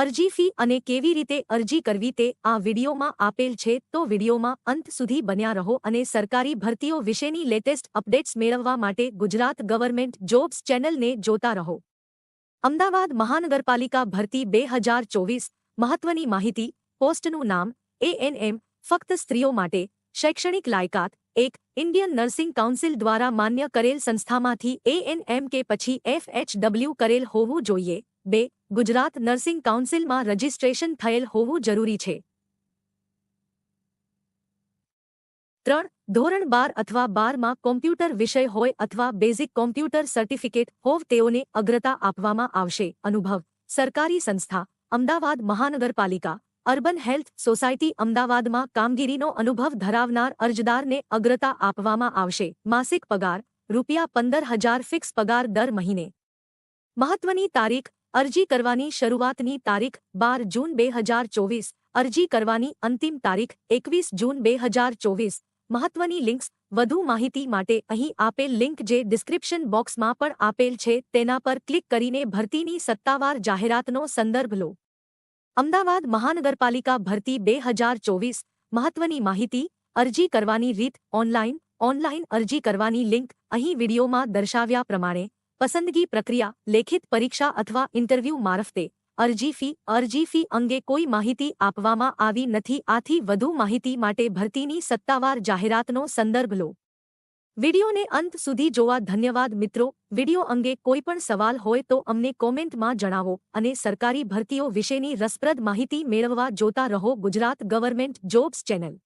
અરજી ફી અને કેવી રીતે અરજી કરવી તે આ વિડીયોમાં આપેલ છે. તો વિડીયોમાં અંત સુધી બન્યા રહો અને સરકારી ભરતીઓ વિશેની લેટેસ્ટ અપડેટ્સ મેળવવા માટે ગુજરાત ગવર્મેન્ટ જોબ્સ ચેનલને જોતા રહો. અમદાવાદ મહાનગરપાલિકા ભરતી બે હજાર ચોવીસ મહત્વની માહિતી, પોસ્ટનું નામ, એએનએમ, ફક્ત સ્ત્રીઓ માટે, શૈક્ષણિક લાયકાત, એક, ઇન્ડિયન નર્સિંગ કાઉન્સિલ દ્વારા માન્ય કરેલ સંસ્થામાંથી એએનએમ કે પછી એફએચડબલ્યુ કરેલ હોવું જોઈએ. બે, ગુજરાત નર્સિંગ કાઉન્સિલમાં રજીસ્ટ્રેશન થયેલ હોવું જરૂરી છે. ત્રણ, ધોરણ બાર અથવા બારમાં કોમ્પ્યુટર વિષય હોય અથવા બેઝિક કોમ્પ્યુટર સર્ટિફિકેટ હોવ તેઓને અગ્રતા આપવામાં આવશે. અનુભવ, સરકારી સંસ્થા, અમદાવાદ મહાનગરપાલિકા, અર્બન હેલ્થ સોસાયટી અમદાવાદમાં કામગીરીનો અનુભવ ધરાવનાર અરજદારને અગ્રતા આપવામાં આવશે. માસિક પગાર, રૂપિયા પંદર હજાર ફિક્સ પગાર દર મહિને. મહત્વની તારીખ અરજી કરવાની શરૂઆતની તારીખ બાર જૂન બે હજાર ચોવીસ. અરજી કરવાની અંતિમ તારીખ એકવીસ જૂન બે હજાર ચોવીસ. મહત્વની લિંક્સ વધુ માહિતી માટે અહીં આપેલ લિંક જે ડિસ્ક્રિપ્શન બોક્સમાં પણ આપેલ છે તેના પર ક્લિક કરીને ભરતીની સત્તાવાર જાહેરાતનો સંદર્ભ લો. અમદાવાદ મહાનગરપાલિકા ભરતી બે હજાર ચોવીસ. મહત્વની માહિતી, અરજી કરવાની રીત ઓનલાઇન ઓનલાઇન અરજી કરવાની લિંક અહીં વિડીયોમાં દર્શાવ્યા પ્રમાણે પસંદગી પ્રક્રિયા, લેખિત પરીક્ષા અથવા ઇન્ટરવ્યૂ મારફતે અરજી ફી અરજી ફી અંગે કોઈ માહિતી આપવામાં આવી નથી. આથી વધુ માહિતી માટે ભરતીની સત્તાવાર જાહેરાતનો સંદર્ભ લો. વિડીયોને અંત સુધી જોવા ધન્યવાદ મિત્રો. વીડિયો અંગે કોઈપણ સવાલ હોય તો અમને કોમેન્ટમાં જણાવો અને સરકારી ભરતીઓ વિશેની રસપ્રદ માહિતી મેળવવા જોતા રહો ગુજરાત ગવર્મેન્ટ જોબ્સ ચેનલ.